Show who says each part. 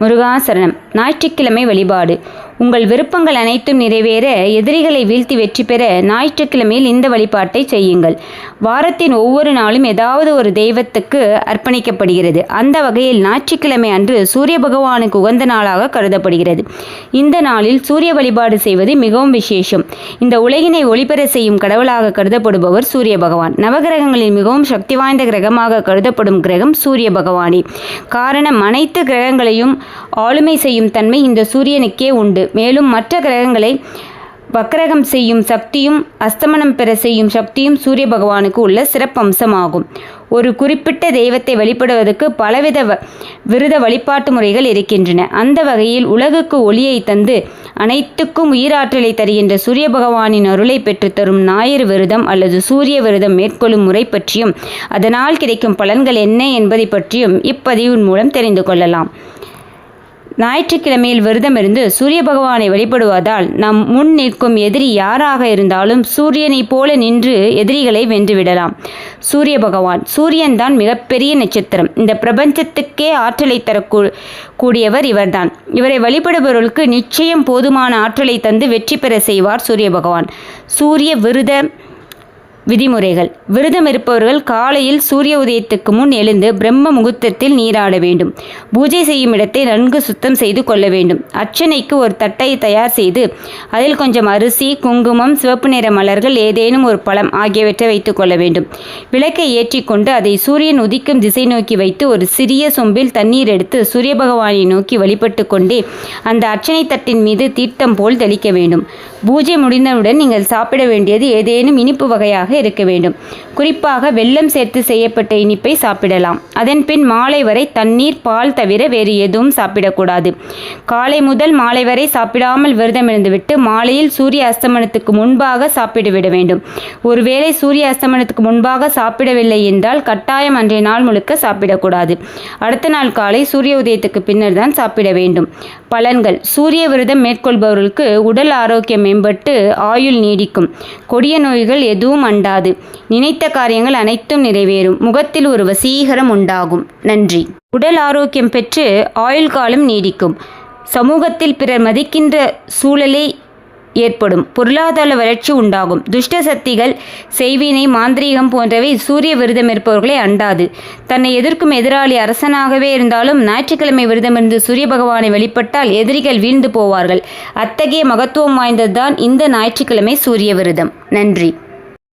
Speaker 1: முருகாசரணம். ஞாயிற்றுக்கிழமை வழிபாடு. உங்கள் விருப்பங்கள் அனைத்தும் நிறைவேற எதிரிகளை வீழ்த்தி வெற்றி பெற ஞாயிற்றுக்கிழமையில் இந்த வழிபாட்டை செய்யுங்கள். வாரத்தின் ஒவ்வொரு நாளும் ஏதாவது ஒரு தெய்வத்துக்கு அர்ப்பணிக்கப்படுகிறது. அந்த வகையில் ஞாயிற்றுக்கிழமை அன்று சூரிய பகவானுக்கு உகந்த நாளாக கருதப்படுகிறது. இந்த நாளில் சூரிய வழிபாடு செய்வது மிகவும் விசேஷம். இந்த உலகினை ஒளிபெற செய்யும் கடவுளாக கருதப்படுபவர் சூரிய பகவான். நவகிரகங்களில் மிகவும் சக்தி வாய்ந்த கிரகமாக கருதப்படும் கிரகம் சூரிய பகவானே. காரணம் அனைத்து கிரகங்களையும் ஆளுமை செய்யும் தன்மை இந்த சூரியனுக்கே உண்டு. மேலும் மற்ற கிரகங்களை வக்கரகம் செய்யும் சக்தியும் அஸ்தமனம் பெற செய்யும் சக்தியும் சூரிய பகவானுக்கு உள்ள சிறப்பம்சமாகும். ஒரு குறிப்பிட்ட தெய்வத்தை வழிபடுவதற்கு பலவித வ- விரத வழிபாட்டு முறைகள் இருக்கின்றன. அந்த வகையில் உலகுக்கு ஒளியை தந்து அனைத்துக்கும் உயிராற்றலை தருகின்ற சூரிய பகவானின் அருளை பெற்றுத்தரும் ஞாயிறு விரதம் அல்லது சூரிய விரதம் மேற்கொள்ளும் முறை பற்றியும் அதனால் கிடைக்கும் பலன்கள் என்ன என்பதை பற்றியும் இப்பதிவின் மூலம் தெரிந்து கொள்ளலாம். ஞாயிற்றுக்கிழமையில் விரதமிருந்து சூரிய பகவானை வழிபடுவதால் நம் முன் நிற்கும் எதிரி யாராக இருந்தாலும் சூரியனைப் போல நின்று எதிரிகளை வென்றுவிடலாம். சூரிய பகவான் சூரியன் தான் மிகப்பெரிய நட்சத்திரம். இந்த பிரபஞ்சத்துக்கே ஆற்றலை தரக்கூ கூடியவர் இவர்தான். இவரை வழிபடுபவர்களுக்கு நிச்சயம் போதுமான ஆற்றலை தந்து வெற்றி பெற செய்வார் சூரிய பகவான். சூரிய விருத விதிமுறைகள். விரதம் இருப்பவர்கள் காலையில் சூரிய உதயத்துக்கு முன் எழுந்து பிரம்ம முகூர்த்தத்தில் நீராட வேண்டும். பூஜை செய்யும் இடத்தை நன்கு சுத்தம் செய்து கொள்ள வேண்டும். அர்ச்சனைக்கு ஒரு தட்டை தயார் செய்து அதில் கொஞ்சம் அரிசி குங்குமம் சிவப்பு நிற மலர்கள் ஏதேனும் ஒரு பழம் ஆகியவற்றை வைத்துக் கொள்ள வேண்டும். விளக்கை ஏற்றிக்கொண்டு அதை சூரியன் உதிக்கும் திசை நோக்கி வைத்து ஒரு சிறிய சொம்பில் தண்ணீர் எடுத்து சூரிய பகவானை நோக்கி வழிபட்டு கொண்டே அந்த அர்ச்சனை தட்டின் மீது தீர்த்தம் போல் தெளிக்க வேண்டும். பூஜை முடிந்தவுடன் நீங்கள் சாப்பிட வேண்டியது ஏதேனும் இனிப்பு வகையாக இருக்க வேண்டும். குறிப்பாக வெல்லம் சேர்த்து செய்யப்பட்ட இனிப்பை சாப்பிடலாம். அதன் பின் மாலை வரை தண்ணீர் பால் தவிர வேறு எதுவும் சாப்பிடக்கூடாது. காலை முதல் மாலை வரை சாப்பிடாமல் விரதம் இருந்துவிட்டு மாலையில் சூரிய அஸ்தமனத்துக்கு முன்பாக சாப்பிட்டுவிட வேண்டும். ஒருவேளை சூரிய அஸ்தமனத்துக்கு முன்பாக சாப்பிடவில்லை என்றால் கட்டாயம் அன்றைய நாள் முழுக்க சாப்பிடக்கூடாது. அடுத்த நாள் காலை சூரிய உதயத்துக்கு பின்னர் தான் சாப்பிட வேண்டும். பலன்கள். சூரிய விரதம் மேற்கொள்பவர்களுக்கு உடல் ஆரோக்கியம் மேம்பட்டு ஆயுள் நீடிக்கும். கொடிய நோய்கள் எதுவும் அண்டாது நினைத்த காரியங்கள் அனைத்தும் நிறைவேறும். முகத்தில் ஒரு வசீகரம் உண்டாகும். நன்றி. உடல் ஆரோக்கியம் பெற்று ஆயுள் காலம் நீடிக்கும். சமூகத்தில் பிறர் மதிக்கின்ற சூழலே ஏற்படும். பொருளாதார வளர்ச்சி உண்டாகும். துஷ்ட சக்திகள் செய்வினை மாந்திரீகம் போன்றவை சூரிய விரதம் இருப்பவர்களை அண்டாது. தன்னை எதிர்க்கும் எதிராளி அரசனாகவே இருந்தாலும் ஞாயிற்றுக்கிழமை விரதமிருந்து சூரிய பகவானை வெளிப்பட்டால் எதிரிகள் வீழ்ந்து போவார்கள். அத்தகைய மகத்துவம் வாய்ந்ததுதான் இந்த ஞாயிற்றுக்கிழமை சூரிய விரதம். நன்றி.